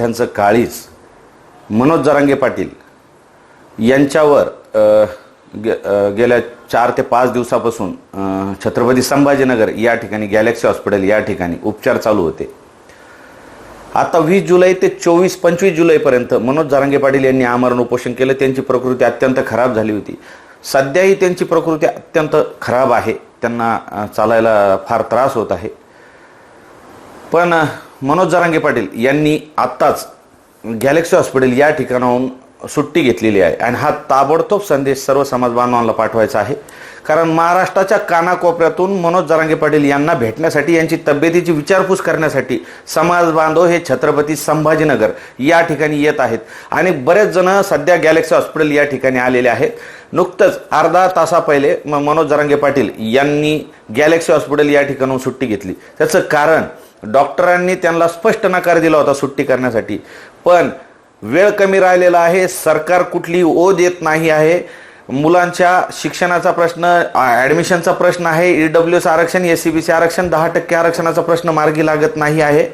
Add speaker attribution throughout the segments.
Speaker 1: मराठ्यांचं काळीज मनोज जरांगे पाटील यांच्यावर गे- गेल्या चार ते पाच दिवसापासून छत्रपती संभाजीनगर या ठिकाणी गॅलेक्सी हॉस्पिटल या ठिकाणी उपचार चालू होते. आता वीस जुलै ते चोवीस पंचवीस जुलैपर्यंत मनोज जारांगे पाटील यांनी आमरण उपोषण केलं. त्यांची प्रकृती अत्यंत खराब झाली होती. सध्याही त्यांची प्रकृती अत्यंत खराब आहे. त्यांना चालायला फार त्रास होत आहे. पण मनोज जरांगे पाटील यांनी आत्ताच गॅलेक्सी हॉस्पिटल या ठिकाणाहून सुट्टी घेतलेली आहे. आणि हा ताबडतोब संदेश सर्व समाज बांधवांना पाठवायचा आहे. कारण महाराष्ट्राच्या कानाकोपऱ्यातून मनोज जरांगे पाटील यांना भेटण्यासाठी यांची तब्येतीची विचारपूस करण्यासाठी समाज बांधव हे छत्रपती संभाजीनगर या ठिकाणी येत आहेत. आणि बरेच जण सध्या गॅलेक्सी हॉस्पिटल या ठिकाणी आलेले आहेत. नुकतंच अर्धा तासा पहिले म- मनोज जरांगे पाटील यांनी गॅलेक्सी हॉस्पिटल या ठिकाणून सुट्टी घेतली. त्याचं कारण डॉक्टरांनी त्यांना स्पष्ट नकार दिला होता सुट्टी करण्यासाठी. पण वेळ कमी राहिलेला आहे सरकार कुठली ओ देत नाही आहे. मुलांच्या शिक्षणाचा प्रश्न ॲडमिशनचा प्रश्न आहे. ई डब्ल्यू एस आरक्षण एस सी बी सी आरक्षण दहा टक्के आरक्षणाचा प्रश्न मार्गी लागत नाही आहे.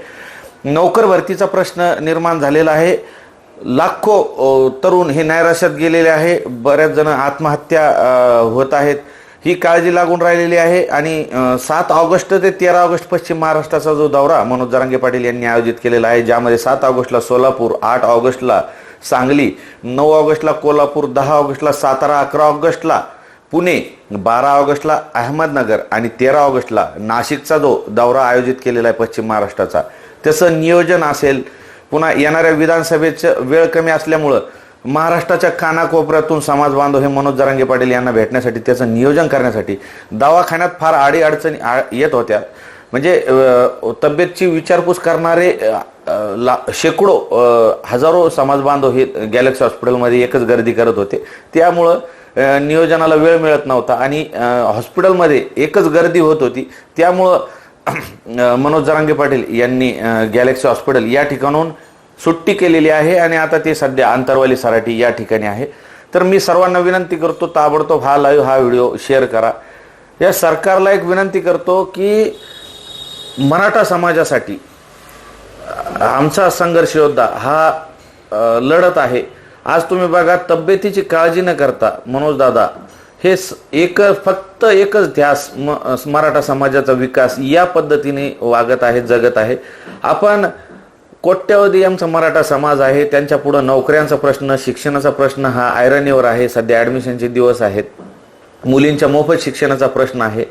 Speaker 1: नोकर भरतीचा प्रश्न निर्माण झालेला आहे. लाखो तरुण हे नैराश्यात गेलेले आहे. बऱ्याच जण आत्महत्या होत आहेत. ही काळजी लागून राहिलेली आहे आणि सात ऑगस्ट ते तेरा ऑगस्ट पश्चिम महाराष्ट्राचा जो दौरा मनोज जरांगे पाटील यांनी आयोजित केलेला आहे ज्यामध्ये सात ऑगस्टला सोलापूर आठ ऑगस्टला सांगली नऊ ऑगस्टला कोल्हापूर दहा ऑगस्टला सातारा अकरा ऑगस्टला पुणे बारा ऑगस्टला अहमदनगर आणि तेरा ऑगस्टला नाशिकचा जो दौरा आयोजित केलेला आहे पश्चिम महाराष्ट्राचा. त्याचं नियोजन असेल पुन्हा येणाऱ्या विधानसभेचं वेळ कमी असल्यामुळं महाराष्ट्राच्या कानाकोपऱ्यातून समाज बांधव हे मनोज जरांगे पाटील यांना भेटण्यासाठी त्याचं नियोजन करण्यासाठी दवाखान्यात फार आडी अडचणी आ- येत होत्या. म्हणजे तब्येतची विचारपूस करणारे ला शेकडो हजारो समाज बांधव हे गॅलेक्सी हॉस्पिटलमध्ये एकच गर्दी करत होते. त्यामुळं नियोजनाला वेळ मिळत नव्हता आणि हॉस्पिटलमध्ये एकच गर्दी होत होती. त्यामुळं मनोज जरांगे पाटील यांनी गॅलेक्सी हॉस्पिटल या ठिकाणून सुट्टी केलेली आहे आणि आता ते सध्या आंतरवाली सराठी या ठिकाणी आहे. तर मी सर्वांना विनंती करतो ताबडतोब हा लाईव्ह हा व्हिडिओ शेअर करा. या सरकारला एक विनंती करतो की मराठा समाजासाठी आमचा संघर्ष योद्धा हा लढत आहे. आज तुम्ही बघा तब्येतीची काळजी न करता मनोज दादा हे स- एक फक्त एकच ध्यास म- मराठा समाजाचा विकास या पद्धतीने वागत आहे जगत आहे. आपण कोट्यवधी आमचा मराठा समाज आहे त्यांच्या पुढं नोकऱ्यांचा प्रश्न शिक्षणाचा प्रश्न हा ऐरणीवर आहे. सध्या ॲडमिशनचे दिवस आहेत. मुलींच्या मोफत शिक्षणाचा प्रश्न आहे.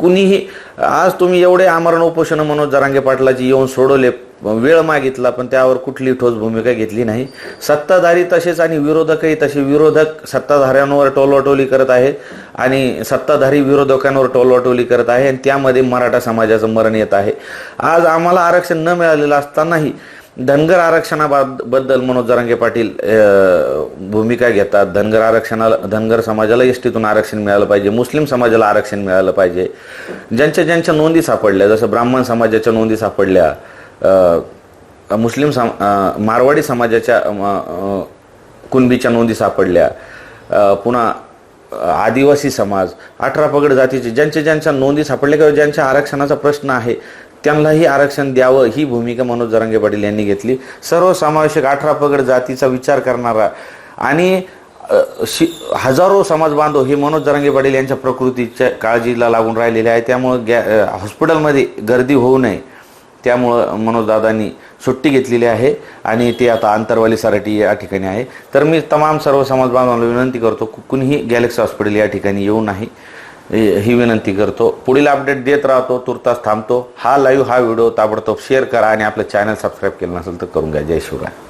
Speaker 1: कुणीही आज तुम्ही एवढे आमरण उपोषण मनोज जरांगे पाटलाची येऊन सोडवले वेळ मागितला पण त्यावर कुठली ठोस भूमिका घेतली नाही. सत्ताधारी तसेच आणि विरोधकही तसे विरोधक सत्ताधाऱ्यांवर टोलवाटोली करत आहे आणि सत्ताधारी विरोधकांवर टोलवाटोली करत आहे आणि त्यामध्ये मराठा समाजाचं मरण येत आहे. आज आम्हाला आरक्षण न मिळालेलं असतानाही धनगर आरक्षणाबद्दल मनोज जरांगे पाटील भूमिका घेतात. धनगर आरक्षणाला धनगर समाजाला एसटीतून आरक्षण मिळालं पाहिजे. मुस्लिम समाजाला आरक्षण मिळालं पाहिजे. ज्यांच्या ज्यांच्या नोंदी सापडल्या जसं ब्राह्मण समाजाच्या नोंदी सापडल्या मुस्लिम सम मारवाडी समाजाच्या कुणबीच्या नोंदी सापडल्या पुन्हा आदिवासी समाज अठरा पगड जातीचे ज्यांच्या ज्यांच्या नोंदी सापडल्या किंवा ज्यांच्या आरक्षणाचा प्रश्न आहे त्यांनाही आरक्षण द्यावं ही भूमिका मनोज जरांगे पाटील यांनी घेतली. सर्वसमावेशक अठरा पगड जातीचा विचार करणारा आणि शि हजारो समाज बांधव हे मनोज जरांगे पाटील यांच्या प्रकृतीच्या काळजीला लागून राहिलेले आहे त्यामुळं गॅ हॉस्पिटलमध्ये गर्दी होऊ नये. त्यामुळं मनोजदादांनी सुट्टी घेतलेली आहे आणि ते आता आंतरवालीसाठी या ठिकाणी आहे. तर मी तमाम सर्व समाज बांधवांना विनंती करतो कुणीही गॅलेक्सी हॉस्पिटल या ठिकाणी येऊ नाही. ही विनंती करतो पुढील अपडेट देत राहतो तुर्तास थांबतो हा लाईव्ह हा व्हिडिओ ताबडतोब शेअर करा आणि आपलं चॅनल सबस्क्राईब केलं नसेल तर करून घ्या जय शिवराय